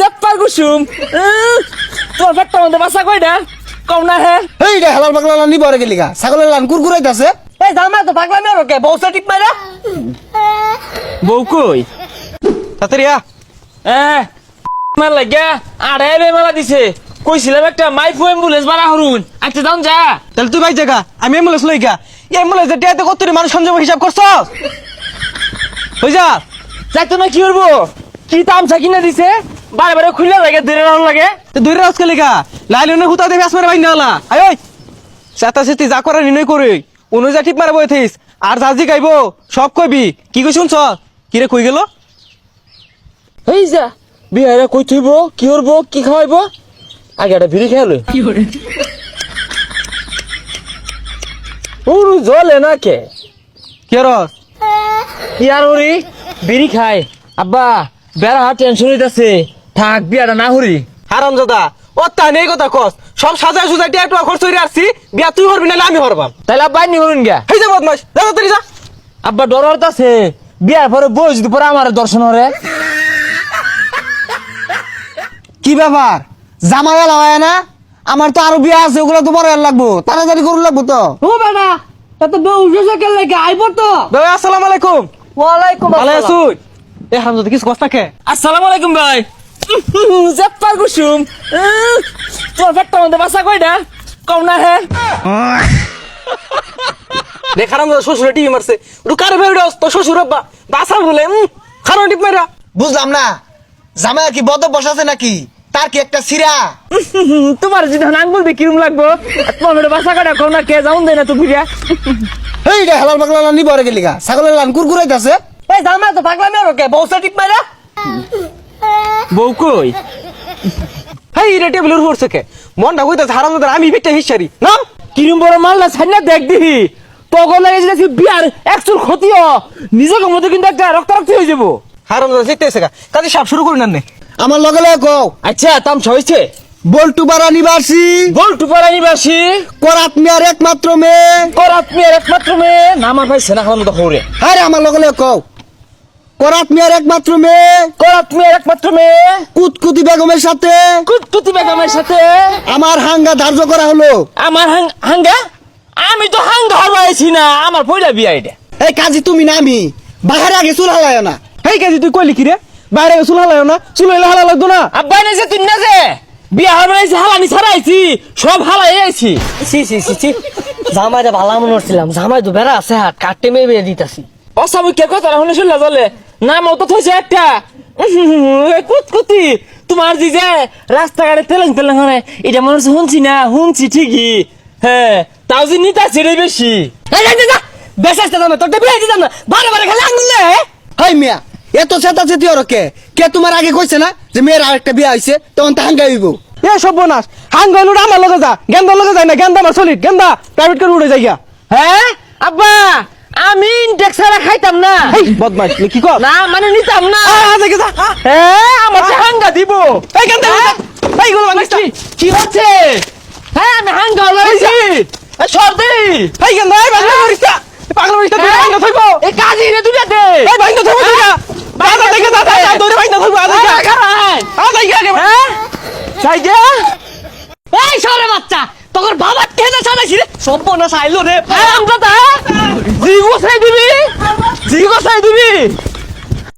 জেপ্পার কুসুম। তোর পেটটা মধ্যে বাসা কয়টা কম না হ্যাঁ এই রে হালাল পাগলা লান নিবরে গেলি গা। ছাগলের লান কুরকুরাইতাছে এই জামা তো পাগলামি আর কে বউসা টিপ মারা বউ কই? তাড়াতাড়ি আ। এ মার লাগিয়া আড়ে বে মারা দিছে। কইছিলাম একটা মাইফু অ্যাম্বুলেন্স বাড়া হরুন। আচ্ছা দাম যা। তাহলে তুই ভাই জায়গা আমি এমবুলেন্স লই গা। এই এমবুলেন্স টিয়াতে কত রে মানুষ সংযম হিসাব করছ হই যা। যাইতো না কি করব কি তামছা কিনা দিছে? বারে বারে খুলে লাগে ধরে রাখুন লাগে। তো দূরে আজকে লেগা? লাইল উনি হুতা দেবে আসমারে ভাই নালা আয় ওই সাতা সেতি যা করার নির্ণয় করে। উনি যা ঠিক মারা বই থইস আর জাজি গাইবো সব কইবি। কি কই শুনছ? কি রে কই গেল? এই যা বিহারে কই থইব কি করব কি খাওয়াইবো? আগে একটা বিড়ি খেয়ালো ওরু জলে না কে? কি রস কি আর হরি বিড়ি খায়। আব্বা বেড়া হাত টেনশন হইতাছে। থাক বিয়াটা না হরি। হারাম দাদা ও তা নেই কথা কস। সব সাজায় সুজায় টিয়া টুয়া খরচ হইরে আসছি বিয়া তুই করবি নাহলে আমি হরবাম। তাহলে আব্বা নি হরুন গা হই যা বদমাস যা তাড়াতাড়ি যা। আব্বা ডর হতাছে বিয়ার পরে বই যদি পরে আমার দর্শন হরে। কি ব্যাপার? জামাইয়া হয় না? আমার তো আরও বিয়া আছে ওগুলো তো বড় লাগবো। তাড়াতাড়ি করুন লাগবো তো। ও বেটা তা তো বউ উঠে কেন লাগে আইব তো। ভাই আসসালামু আলাইকুম। ওয়ালাইকুম ভালো আছুন এ হারাম দাদা কিছু কষ্ট থাকে আসসালামু আলাইকুম ভাই। জেপ্পার কুসুম। তোর পেটটা মধ্যে বাসা কয়টা কম না হ্যাঁ দেখ হারাম দাদা শ্বশুরে টিভি মারছে। ওটু কারে ভাই ওটা তো শ্বশুর আব্বা। বাসা বলে খারাপ টিপ মাইরা। বুঝলাম না। জামাইয়া কি বদ বসাছে নাকি? তার কি একটা সিরা? তোমার যদি আঙ্গুল দিয়ে কিরম লাগবো? তোমার বাসা কয়টা কম না কে যাউন দেয় না তো ফিরিয়া এই রে হালাল পাগলা নিবরে গেলি গা ছাগলের লান কুরকুরাইতাছে এই জামা তো পাগলামি আর কে? বউসা টিপ মারা বউ কই? হেই রে টেবিলের উপর থেকে। মনটা কইতাছে হারাম দাদা আমি বিটটা হিসারি নাম কিরম বড় মাল না ছাড়না দেখ দিহি। লাগে যে বিয়ার একচুর ক্ষতিও। নিজেকে মতো কিন্তু একটা রক্তারক্তি হয়ে যাব। হারাম দাদা গা কাজে সাপ শুরু করি না আমার লগে লগে কও। আচ্ছা তাম ছয়ছে বল্টু বাড়া নিবাসী। গোল টুপারা নিবাসী? করাত মিয়ার একমাত্র মেয়ে। করাত মেয়ের একমাত্র মেয়ে? নাম আর পাইছে না খাওয়ার মতো হরে। আরে আমার লগে লগে কও। করাত মিয়ার একমাত্র মেয়ে। করাত মেয়ের একমাত্র মেয়ে। কুতকুতি বেগমের সাথে। কুতকুতি বেগমের সাথে। আমার হাঙ্গা ধার্য করা হলো। আমার হাং- হাঙ্গা? আমি তো হাঙ্গা হরবাইছি না। আমার পয়লা বিয়া এটা। এই কাজী তুমি না আমি। বাহারে আগে চুল হালায় না। হেই কাজে তুই কইলি কি রে বাইরে চুল হালায় না। চুল হইলে হালা লাগতো না। আব্বাই না যে তুই না যে। বিয়া হরবাইছি হালানি ছাড়াইছি। সব হালাই আইছি। সি সি সি সি জামাইটা ভালো মনে করছিলাম জামাই তো বেড়া আছে হাত। কাটতে মেয়ে বেয়ে দিতাছি। অসামুখের কথা শুনলা চলে নাম অত থইছে একটা। কুতকুতি। তোমার যে যে রাস্তাঘাটে তেলেং তেলেং হয় এটা মনে হচ্ছে শুনছি না শুনছি ঠিকই। হ্যাঁ তাও যে নিতা ছেড়ে বেশি। বেশ আসতে দাম তোর বিয়ে দিতাম না। বারে বারে খালি আঙুল নে হাই মিয়া এত চেতা চেতি ওর কে? কে তোমার আগে কইছে না যে মেয়ের আরেকটা বিয়া হইছে তখন তা হাঙ্গা হইব? এ সব বোনাস হাঙ্গ হইল আমার লগে যা। গেন্দা লগে যায় না গেন্দা আমার সলিড গেন্দা প্রাইভেট করে উড়ে যাই গা হ্যাঁ? আব্বা! আমি ইনটেক্স ছাড়া খাইতাম না। হেই বদমাইশ তুই কি কর? না মানে নিতাম না। আ দেখে যা। হ্যাঁ আমার যে হাঙ্গা দিব। এই গেন্দা হ্যাঁ? এই গুলো বানাইছ কি কি হচ্ছে? হ্যাঁ আমি হাঙ্গা হলাইছি সর্দি। এই গেন্দা এই পাগলা মরিস না। এই পাগলা মরিস তুই ভাই না থইবো এই কাজী রে তুই দে। এই ভাই না থইবো তুই যা। দাদা দেখে দাদা তোরে ভাই না থইবো আদা যা। খারাই আ যাই গা হ্যাঁ? চাই যা এই সরে বাচ্চা তোর বাবার টেনে চালাইছি রে। সব বোনা চাইলো রে আরাম দাদা জি গোসাই দিবি। জিগো গোসাই দিবি।